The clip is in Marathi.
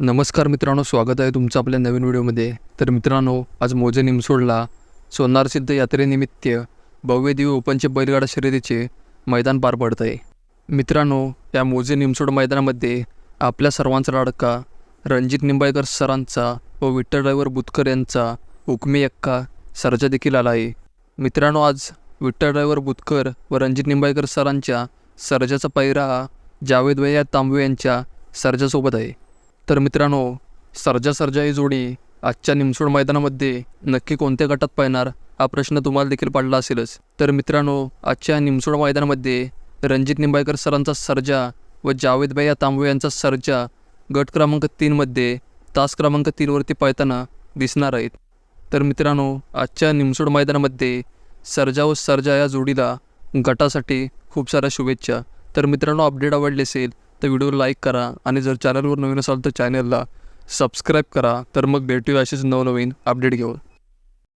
नमस्कार मित्रांनो स्वागत आहे तुमचं आपल्या नवीन व्हिडिओमध्ये. तर मित्रांनो आज मोजे निमसोडला सोनार सिद्ध यात्रेनिमित्त भव्य दिव्य ओपनचे बैलगाडा शर्यतीचे मैदान पार पडत आहे मित्रांनो या मोजे निमसोड मैदानामध्ये आपल्या सर्वांचा लाडका रणजित निंबाळकर सरांचा व विठ्ठल ड्रायव्हर बुतकर यांचा हुकमी एक्का सर्जा देखील आला आहे मित्रांनो आज विठ्ठल ड्रायव्हर बुतकर व रणजित निंबाळकर सरांच्या सर्जाचा पैरा हा जावेद भैया तांबवे यांच्या सर्जासोबत आहे. तर मित्रांनो सर्जा सर्जा ही जोडी आजच्या निमसोड मैदानामध्ये नक्की कोणत्या गटात पाहणार हा प्रश्न तुम्हाला देखील पडला असेलच. तर मित्रांनो आजच्या निमसोड मैदानामध्ये रणजित निंबाळकर सरांचा सर्जा व जावेद भैया तांबवे यांचा सर्जा गट क्रमांक तीनमध्ये तास क्रमांक तीनवरती पळताना दिसणार आहेत. तर मित्रांनो आजच्या निमसोड मैदानामध्ये सर्जा व सर्जा या जोडीला गटासाठी खूप साऱ्या शुभेच्छा. तर मित्रांनो अपडेट आवडले असेल तर व्हिडिओला लाईक करा आणि जर चॅनलवर नवीन असाल तर चॅनलला सबस्क्राईब करा. तर मग भेटूया असेच नवनवीन अपडेट घेऊन.